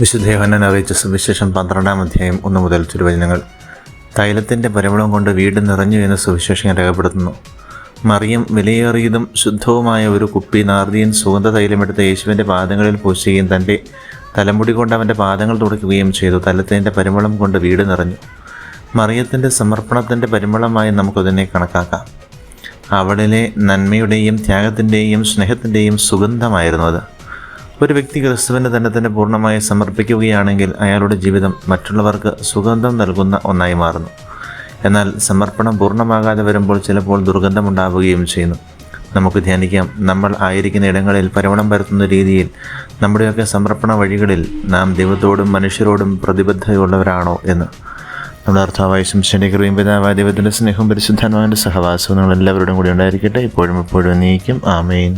വിശുദ്ധ യോഹന്നാൻ അറിയിച്ച സുവിശേഷം പന്ത്രണ്ടാം അധ്യായം ഒന്ന് മുതൽ തിരുവചനങ്ങൾ. തൈലത്തിന്റെ പരിമളം കൊണ്ട് വീട് നിറഞ്ഞു എന്ന് സുവിശേഷം രേഖപ്പെടുത്തുന്നു. മറിയം വിലയേറിയതും ശുദ്ധവുമായ ഒരു കുപ്പി നാർദിയൻ സുഗന്ധ തൈലമെടുത്ത് യേശുവിന്റെ പാദങ്ങളിൽ പൂശുകയും തന്റെ തലമുടി കൊണ്ട് അവന്റെ പാദങ്ങൾ തുടയ്ക്കുകയും ചെയ്തു. തലത്തിന്റെ പരിമളം കൊണ്ട് വീട് നിറഞ്ഞു. മറിയത്തിന്റെ സമർപ്പണത്തിന്റെ പരിമളമായി നമുക്കതിനെ കണക്കാക്കാം. അവളിലെ നന്മയുടെയും ത്യാഗത്തിന്റെയും സ്നേഹത്തിന്റെയും സുഗന്ധമായിരുന്നു അത്. ഒരു വ്യക്തി ക്രിസ്തുവിന് തന്നെ തന്നെ പൂർണമായി സമർപ്പിക്കുകയാണെങ്കിൽ അയാളുടെ ജീവിതം മറ്റുള്ളവർക്ക് സുഗന്ധം നൽകുന്ന ഒന്നായി മാറുന്നു. എന്നാൽ സമർപ്പണം പൂർണമാകാതെ വരുമ്പോൾ ചിലപ്പോൾ ദുർഗന്ധമുണ്ടാവുകയും ചെയ്യുന്നു. നമുക്ക് ധ്യാനിക്കാം നമ്മൾ ആയിരിക്കുന്ന ഇടങ്ങളിൽ പരവണം പരത്തുന്ന രീതിയിൽ നമ്മുടെയൊക്കെ സമർപ്പണ വഴികളിൽ നാം ദൈവത്തോടും മനുഷ്യരോടും പ്രതിബദ്ധതയുള്ളവരാണോ എന്ന്. നമ്മുടെ അർത്ഥാവായ ശംശന്റെ കൃപയും പിതാവായ ദൈവത്തിന്റെ സ്നേഹവും പരിശുദ്ധാത്മാവിന്റെ സഹവാസവും നിങ്ങൾ എല്ലാവരോടും കൂടി ഉണ്ടായിരിക്കട്ടെ. ഇപ്പോഴും എപ്പോഴും നീക്കും. ആമേൻ.